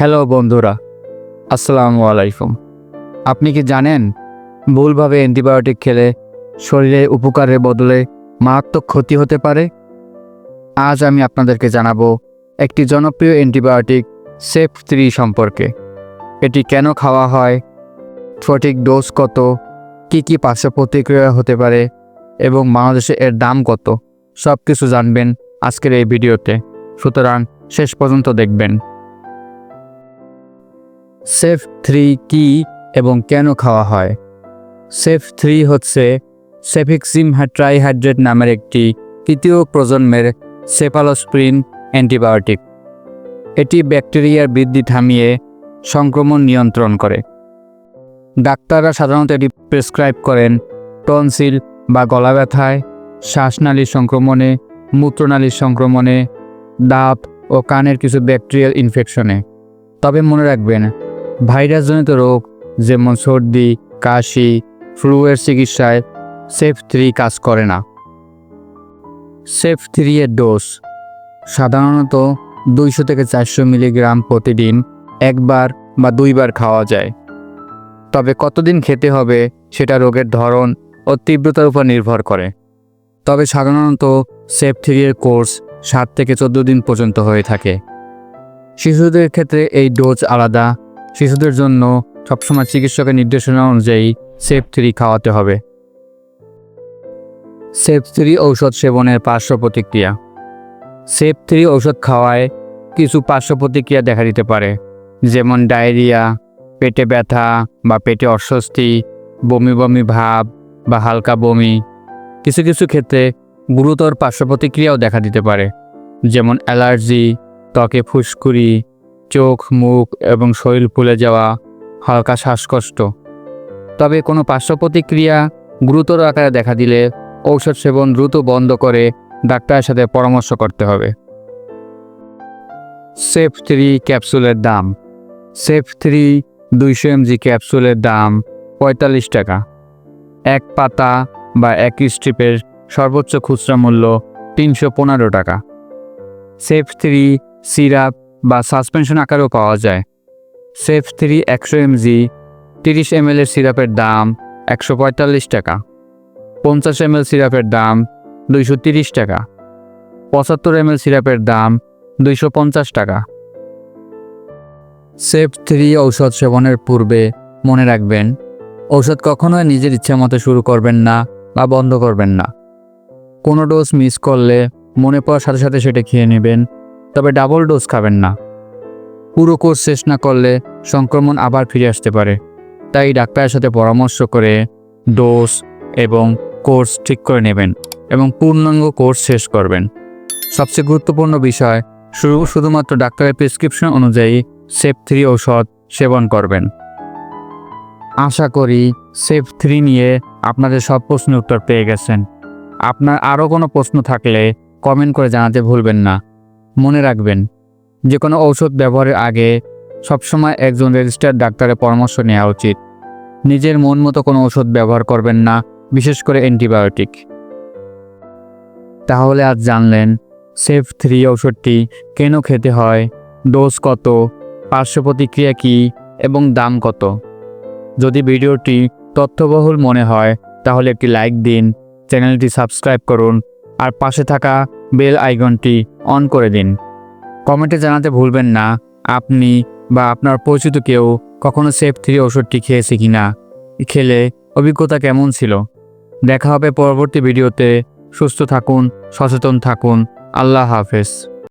Hello বন্ধুরা, আসসালামু আলাইকুম। আপনি কি জানেন, ভুলভাবে অ্যান্টিবায়োটিক খেলে শরীরে উপকারের বদলে মারাত্মক ক্ষতি হতে পারে? আজ আমি আপনাদেরকে জানাব একটি জনপ্রিয় অ্যান্টিবায়োটিক, সেফ থ্রি সম্পর্কে। এটি কেন খাওয়া হয়? সঠিক ডোজ কত? কি কি পার্শ্ব প্রতিক্রিয়া হতে পারে? এবং বাংলাদেশে এর দাম কত? সব কিছু জানবেন আজকের এই ভিডিওতে। সুতরাং শেষ পর্যন্ত দেখবেন। সেফ থ্রি কি এবং কেন খাওয়া হয়? সেফ থ্রি হচ্ছে সেফিক্সিম ট্রাইহাইড্রেট নামের একটি তৃতীয় প্রজন্মের সেফালোস্প্রিন অ্যান্টিবায়োটিক। এটি ব্যাকটেরিয়ার বৃদ্ধি থামিয়ে সংক্রমণ নিয়ন্ত্রণ করে। ডাক্তাররা সাধারণত এটি প্রেসক্রাইব করেন টনসিল বা গলা ব্যথায় শ্বাসনালীর সংক্রমণে মূত্রনালীর সংক্রমণে, দাঁত ও কানের কিছু ব্যাকটেরিয়াল ইনফেকশনে। তবে মনে রাখবেন ভাইরাসজনিত রোগ, যেমন সর্দি, কাশি ফ্লুয়ের চিকিৎসায় সেফ থ্রি কাজ করে না। সেফ থ্রি এর ডোজ সাধারণত দুইশো থেকে চারশো মিলিগ্রাম প্রতিদিন একবার বা দুইবার খাওয়া যায়। তবে কতদিন খেতে হবে সেটা রোগের ধরন ও তীব্রতার উপর নির্ভর করে। তবে সাধারণত সেফ থ্রি এর কোর্স সাত থেকে চোদ্দ দিন পর্যন্ত হয়ে থাকে। শিশুদের ক্ষেত্রে এই ডোজ আলাদা শিশুদের জন্য সবসময় চিকিৎসকের নির্দেশনা অনুযায়ী সেফ থ্রি খাওয়াতে হবে। সেফ থ্রি ঔষধ সেবনের পার্শ্ব প্রতিক্রিয়া। সেফ থ্রি ঔষধ খাওয়ায় কিছু পার্শ্ব প্রতিক্রিয়া দেখা দিতে পারে, যেমন ডায়রিয়া, পেটে ব্যথা বা পেটে অস্বস্তি, বমি বমি ভাব বা হালকা বমি। কিছু কিছু ক্ষেত্রে গুরুতর পার্শ্ব প্রতিক্রিয়াও দেখা দিতে পারে, যেমন অ্যালার্জি, ত্বকে ফুসকুড়ি চোখ, মুখ এবং শরীর ফুলে যাওয়া হালকা শ্বাসকষ্ট। তবে কোনো পার্শ্ব প্রতিক্রিয়া গুরুতর আকারে দেখা দিলে ঔষধ সেবন দ্রুত বন্ধ করে ডাক্তারের সাথে পরামর্শ করতে হবে। সেফ থ্রি ক্যাপসুলের দাম। সেফ থ্রি দুইশো এমজি ক্যাপসুলের দাম পঁয়তাল্লিশ টাকা। এক পাতা বা এক স্ট্রিপের সর্বোচ্চ খুচরা মূল্য তিনশো পনেরো টাকা। সেফ থ্রি সিরাপ বা সাসপেনশন আকারেও পাওয়া যায়। সেফ থ্রি একশো এমজি তিরিশ এম এর সিরাপের দাম একশো পঁয়তাল্লিশ টাকা। পঞ্চাশ এম সিরাপের দাম দুইশো তিরিশ টাকা। পঁচাত্তর এম সিরাপের দাম দুইশো পঞ্চাশ টাকা। সেফ থ্রি ঔষধ সেবনের পূর্বে মনে রাখবেন, ঔষধ কখনোই নিজের ইচ্ছা মতো শুরু করবেন না বা বন্ধ করবেন না। কোনো ডোজ মিস করলে মনে পড়ার সাথে সাথে সেটা খেয়ে নেবেন তবে ডাবল ডোজ খাবেন না। পুরো কোর্স শেষ না করলে সংক্রমণ আবার ফিরে আসতে পারে। তাই ডাক্তারের সাথে পরামর্শ করে ডোজ এবং কোর্স ঠিক করে নেবেন এবং পূর্ণাঙ্গ কোর্স শেষ করবেন। সবচেয়ে গুরুত্বপূর্ণ বিষয়, শুরু শুধুমাত্র ডাক্তারের প্রেসক্রিপশন অনুযায়ী সেফ থ্রি ঔষধ সেবন করবেন। আশা করি সেফ থ্রি নিয়ে আপনাদের সব প্রশ্নের উত্তর পেয়ে গেছেন। আপনার আরও কোনো প্রশ্ন থাকলে কমেন্ট করে জানাতে ভুলবেন না। মনে রাখবেন যে কোনো ঔষধ ব্যবহারের আগে সবসময় একজন রেজিস্টার্ড ডাক্তারের পরামর্শ নেওয়া উচিত। নিজের মন মতো কোনো ওষুধ ব্যবহার করবেন না, বিশেষ করে অ্যান্টিবায়োটিক। তাহলে আজ জানলেন সেফ থ্রি ঔষধটি কেন খেতে হয়, ডোজ কত, পার্শ্ব প্রতিক্রিয়া কী, এবং দাম কত। যদি ভিডিওটি তথ্যবহুল মনে হয়, তাহলে একটি লাইক দিন, চ্যানেলটি সাবস্ক্রাইব করুন, আর পাশে থাকা বেল আইকনটি অন করে দিন। কমেন্টে জানাতে ভুলবেন না, আপনি বা আপনার পরিচিত কেউ কখনো সেফ থ্রি ওষুধটি খেয়েছে কি না খেলে অভিজ্ঞতা কেমন ছিল? দেখা হবে পরবর্তী ভিডিওতে। সুস্থ থাকুন, সচেতন থাকুন। আল্লাহ হাফেজ।